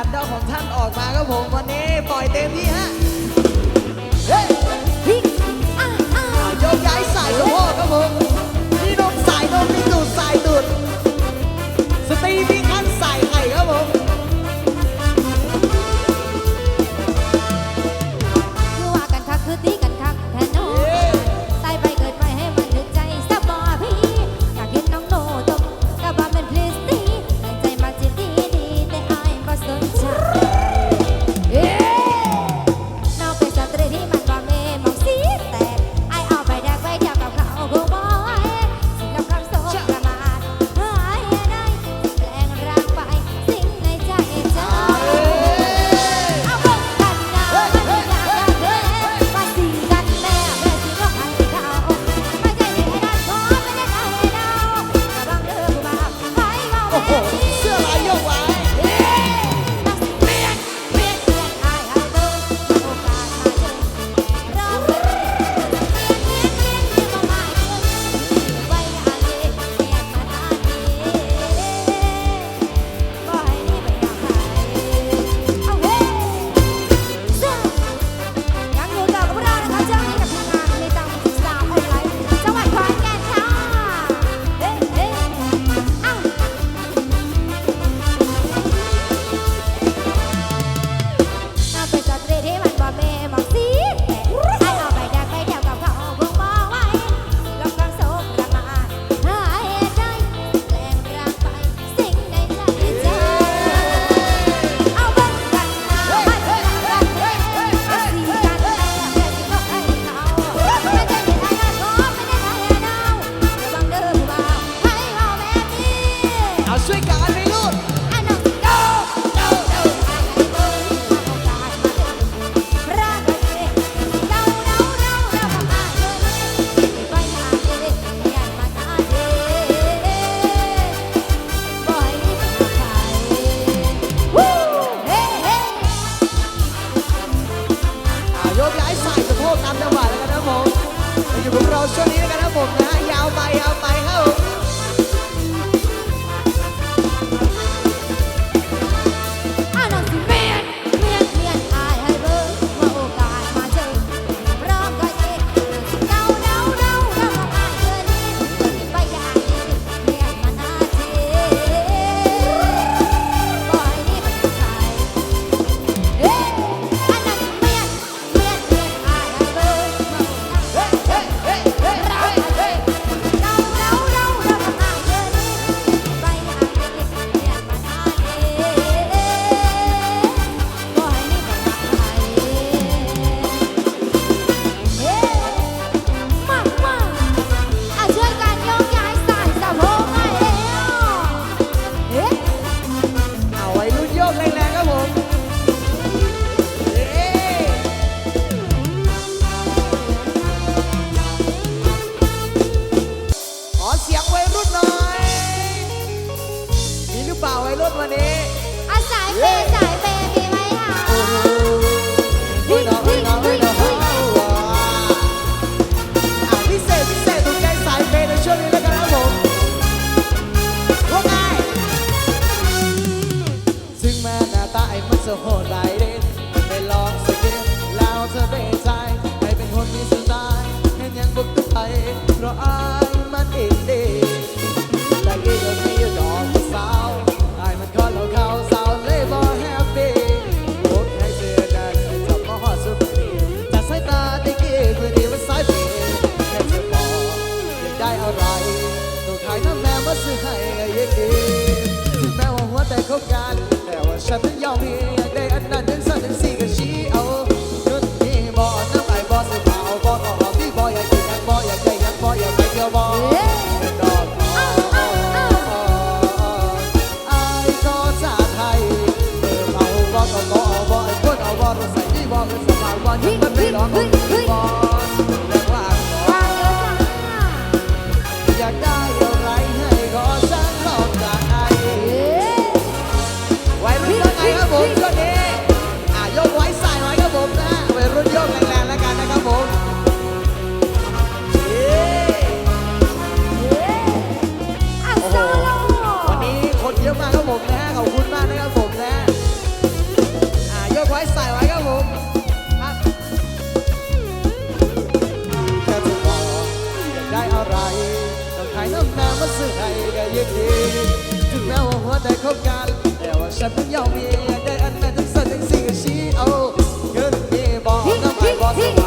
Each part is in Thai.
การเดาของท่านออกมาครับผมวันนี้ปล่อยเต็มที่ฮะเฮ้ยอะอะเโยกย้ายใสายกระโพกครับผม 啊！不 ได้คบกันแต่ว่าฉันเพิ่งมีได้อันแม่ทั้สันทั้งสิ่งกับชีเอาเงิมีบอกน้ำไอ้บอก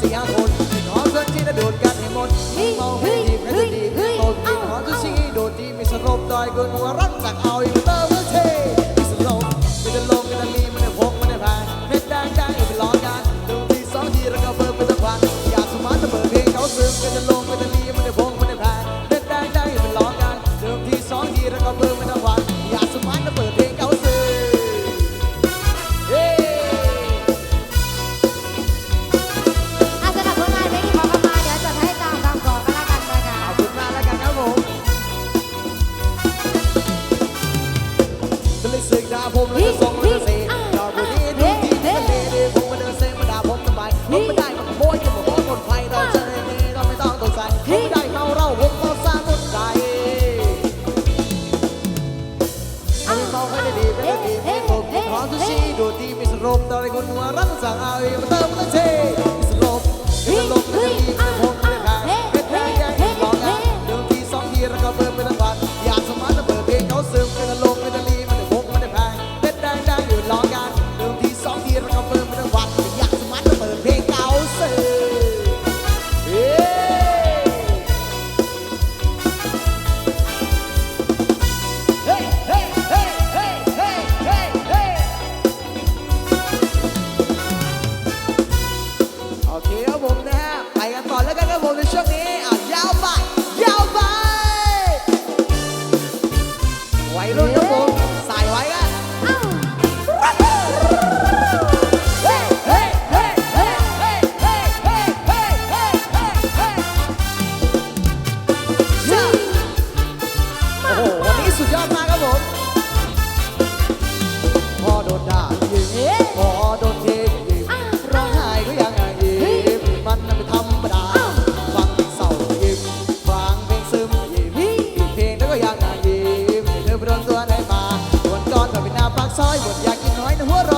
สี่ห้าคนขอเพื่อนที่ระโดดกันให้หมดเมาให้ ผมแล้ส่ง ครัอโดนด่าอีกพอโดนเทอีกร้องไห้ก็ยังอีกมันไม่ธรรมดาฟังเพลงเศร้าอีกฟังเพลงซึมอีกเพลงแล้วก็ยังอีกเธอไปโดนตัวไหนมาบนกอนก็เป็นหน้าปากซอยบนอยากกินน้อยนะหัวรอ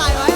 ใส่ไว้